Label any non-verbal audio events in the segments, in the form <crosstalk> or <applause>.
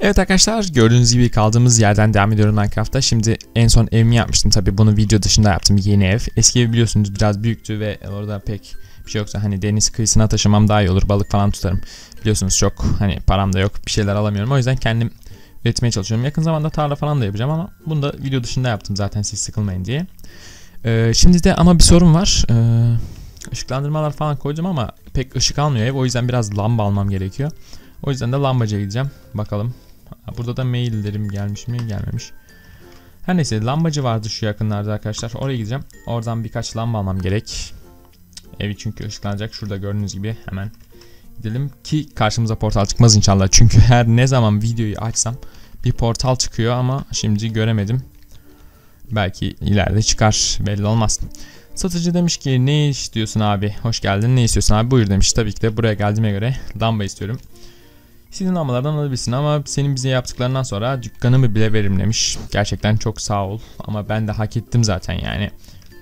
Evet arkadaşlar gördüğünüz gibi kaldığımız yerden devam ediyorum Minecraft'ta. Şimdi en son evimi yapmıştım tabi bunu video dışında yaptım yeni ev. Eski ev biliyorsunuz biraz büyüktü ve orada pek bir şey yoksa hani deniz kıyısına taşımam daha iyi olur balık falan tutarım. Biliyorsunuz çok hani param da yok bir şeyler alamıyorum o yüzden kendim üretmeye çalışıyorum. Yakın zamanda tarla falan da yapacağım ama bunu da video dışında yaptım zaten siz sıkılmayın diye. Ee, şimdi de ama bir sorun var. Ee, ışıklandırmalar falan koydum ama pek ışık almıyor ev o yüzden biraz lamba almam gerekiyor. O yüzden de lambacıya gideceğim. Bakalım. Burada da maillerim gelmiş mi? Gelmemiş. Her neyse lambacı vardı şu yakınlarda arkadaşlar. Oraya gideceğim. Oradan birkaç lamba almam gerek. Evi çünkü ışıklanacak. Şurada gördüğünüz gibi hemen gidelim ki karşımıza portal çıkmaz inşallah. Çünkü <laughs> her ne zaman videoyu açsam bir portal çıkıyor ama şimdi göremedim. Belki ileride çıkar belli olmaz. Satıcı demiş ki ne istiyorsun abi? Hoş geldin. Ne istiyorsun abi? Buyur demiş. Tabii ki de buraya geldiğime göre lamba istiyorum. İstediğin lambalardan alabilirsin ama senin bize yaptıklarından sonra dükkanımı bile veririm demiş. Gerçekten çok sağ ol ama ben de hak ettim zaten yani.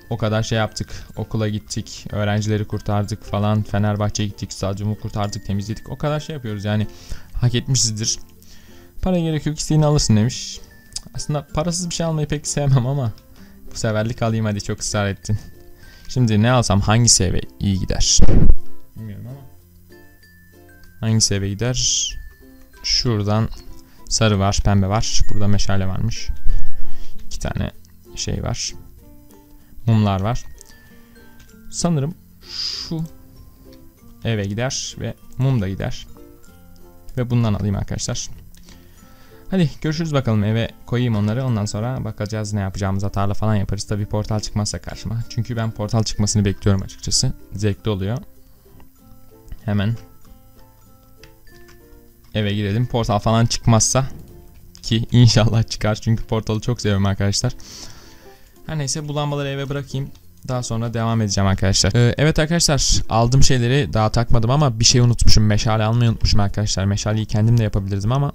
O kadar şey yaptık. Okula gittik, öğrencileri kurtardık falan. Fenerbahçe'ye gittik, stadyumu kurtardık, temizledik. O kadar şey yapıyoruz yani. Hak etmişizdir. Para gerek yok istediğini alırsın demiş. Aslında parasız bir şey almayı pek sevmem ama bu severlik alayım hadi çok ısrar ettin. Şimdi ne alsam hangisi eve iyi gider? Bilmiyorum ama. Hangisi eve gider? Şuradan sarı var, pembe var. Burada meşale varmış. İki tane şey var. Mumlar var. Sanırım şu eve gider ve mum da gider. Ve bundan alayım arkadaşlar. Hadi görüşürüz bakalım eve koyayım onları ondan sonra bakacağız ne yapacağımız tarla falan yaparız. Tabi portal çıkmazsa karşıma. Çünkü ben portal çıkmasını bekliyorum açıkçası. Zevkli oluyor. Hemen eve girelim. Portal falan çıkmazsa ki inşallah çıkar çünkü portalı çok seviyorum arkadaşlar. Her neyse bu lambaları eve bırakayım. Daha sonra devam edeceğim arkadaşlar. Ee, evet arkadaşlar aldığım şeyleri daha takmadım ama bir şey unutmuşum. Meşale almayı unutmuşum arkadaşlar. Meşaleyi kendim de yapabilirdim ama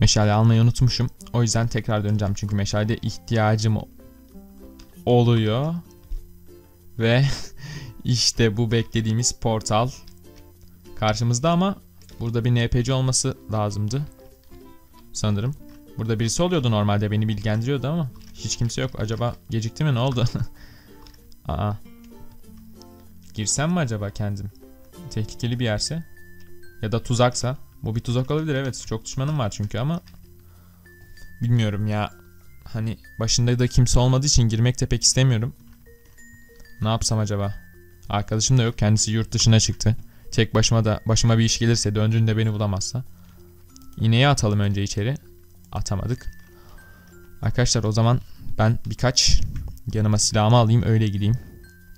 meşale almayı unutmuşum. O yüzden tekrar döneceğim çünkü meşalede ihtiyacım oluyor. Ve <laughs> işte bu beklediğimiz portal karşımızda ama burada bir NPC olması lazımdı. Sanırım. Burada birisi oluyordu normalde beni bilgilendiriyordu ama hiç kimse yok. Acaba gecikti mi ne oldu? <laughs> Aa. Girsem mi acaba kendim? Tehlikeli bir yerse. Ya da tuzaksa. Bu bir tuzak olabilir evet. Çok düşmanım var çünkü ama. Bilmiyorum ya. Hani başında da kimse olmadığı için girmek de pek istemiyorum. Ne yapsam acaba? Arkadaşım da yok. Kendisi yurt dışına çıktı. Tek başıma da başıma bir iş gelirse döndüğünde beni bulamazsa. İğneyi atalım önce içeri. Atamadık. Arkadaşlar o zaman ben birkaç yanıma silahımı alayım öyle gideyim.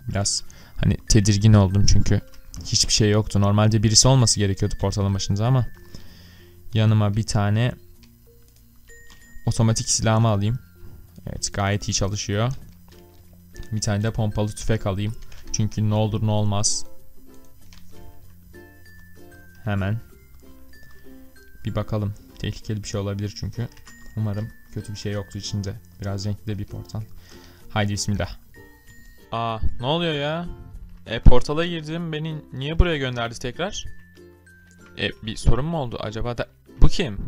Biraz hani tedirgin oldum çünkü hiçbir şey yoktu. Normalde birisi olması gerekiyordu portalın başında ama yanıma bir tane otomatik silahımı alayım. Evet gayet iyi çalışıyor. Bir tane de pompalı tüfek alayım. Çünkü ne olur ne olmaz. Hemen. Bir bakalım. Tehlikeli bir şey olabilir çünkü. Umarım kötü bir şey yoktu içinde. Biraz renkli de bir portal. Haydi bismillah. Aa ne oluyor ya? E portala girdim. Beni niye buraya gönderdi tekrar? E bir sorun mu oldu acaba da? Bu kim?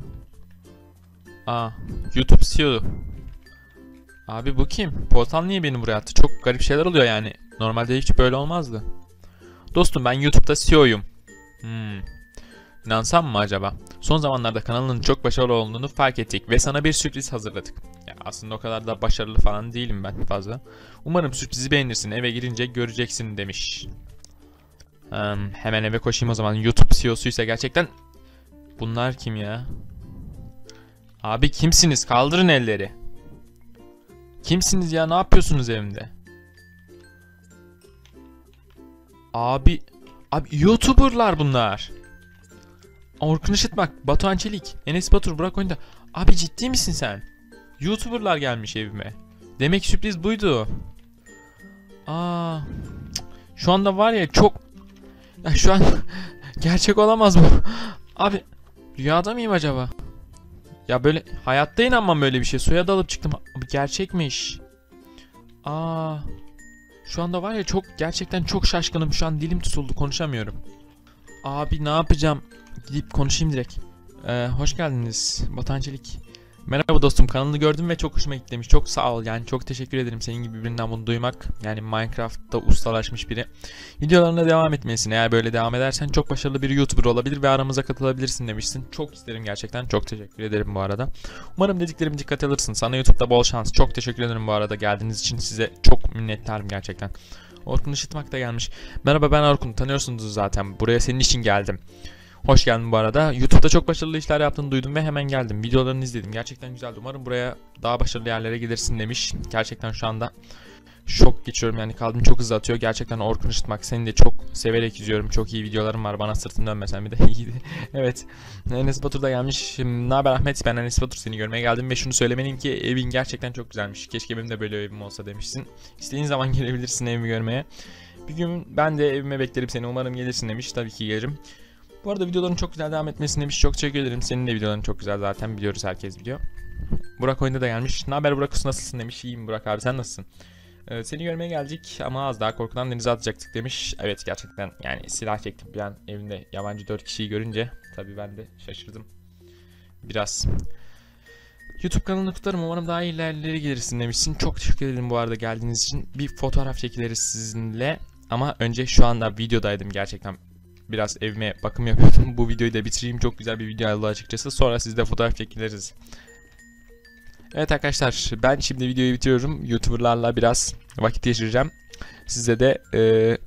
Aa YouTube CEO. Abi bu kim? Portal niye beni buraya attı? Çok garip şeyler oluyor yani. Normalde hiç böyle olmazdı. Dostum ben YouTube'da CEO'yum. Hmm. İnansam mı acaba? Son zamanlarda kanalının çok başarılı olduğunu fark ettik ve sana bir sürpriz hazırladık. Ya aslında o kadar da başarılı falan değilim ben fazla. Umarım sürprizi beğenirsin eve girince göreceksin demiş. Hmm, hemen eve koşayım o zaman. YouTube CEO'suysa gerçekten... Bunlar kim ya? Abi kimsiniz? Kaldırın elleri. Kimsiniz ya? Ne yapıyorsunuz evimde? Abi... Abi YouTuber'lar bunlar. Orkun Işıtmak, Batuhan Çelik, Enes Batur, Burak Oyunda. Abi ciddi misin sen? YouTuber'lar gelmiş evime. Demek sürpriz buydu. Aa, şu anda var ya çok... Ya şu an <laughs> gerçek olamaz bu. Abi rüyada mıyım acaba? Ya böyle hayatta inanmam böyle bir şey. Suya dalıp çıktım. Abi gerçekmiş. Aa, şu anda var ya çok gerçekten çok şaşkınım. Şu an dilim tutuldu konuşamıyorum. Abi ne yapacağım? Gidip konuşayım direkt. Ee, hoş geldiniz Batuhan Çelik. Merhaba dostum kanalını gördüm ve çok hoşuma gitti demiş. Çok sağ ol yani çok teşekkür ederim senin gibi birinden bunu duymak. Yani Minecraft'ta ustalaşmış biri. Videolarına devam etmesin. Eğer böyle devam edersen çok başarılı bir YouTuber olabilir ve aramıza katılabilirsin demişsin. Çok isterim gerçekten. Çok teşekkür ederim bu arada. Umarım dediklerimi dikkate alırsın. Sana YouTube'da bol şans. Çok teşekkür ederim bu arada geldiğiniz için. Size çok minnettarım gerçekten. Orkun Işıtmak da gelmiş. Merhaba ben Orkun. Tanıyorsunuz zaten. Buraya senin için geldim. Hoş geldin bu arada. YouTube'da çok başarılı işler yaptığını duydum ve hemen geldim. Videolarını izledim. Gerçekten güzeldi. Umarım buraya daha başarılı yerlere gelirsin demiş. Gerçekten şu anda şok geçiyorum yani kalbim çok hızlı atıyor. Gerçekten Orkun Işıtmak seni de çok severek izliyorum. Çok iyi videolarım var. Bana sırtını dönmesen bir de <laughs> iyiydi. evet. Enes Batur da gelmiş. Ne haber Ahmet? Ben Enes Batur seni görmeye geldim ve şunu söylemeliyim ki evin gerçekten çok güzelmiş. Keşke benim de böyle evim olsa demişsin. İstediğin zaman <laughs> gelebilirsin evimi görmeye. Bir gün ben de evime beklerim seni. Umarım gelirsin demiş. Tabii ki gelirim. Bu arada videoların çok güzel devam etmesini demiş. Çok teşekkür ederim. Senin de videoların çok güzel zaten biliyoruz herkes biliyor. Burak oyunda da gelmiş. Ne haber Burak nasılsın demiş. İyiyim Burak abi sen nasılsın? Ee, seni görmeye geldik ama az daha korkudan denize atacaktık demiş. Evet gerçekten yani silah çektim bir an evinde yabancı 4 kişiyi görünce. Tabii ben de şaşırdım. Biraz. YouTube kanalını tutarım umarım daha iyi ilerlere gelirsin demişsin. Çok teşekkür ederim bu arada geldiğiniz için. Bir fotoğraf çekiliriz sizinle. Ama önce şu anda videodaydım gerçekten biraz evime bakım yapıyordum. <laughs> Bu videoyu da bitireyim. Çok güzel bir video oldu açıkçası. Sonra sizde fotoğraf çekiliriz. Evet arkadaşlar ben şimdi videoyu bitiriyorum. Youtuberlarla biraz vakit geçireceğim. Size de e,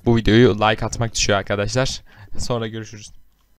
bu videoyu like atmak düşüyor arkadaşlar. Sonra görüşürüz.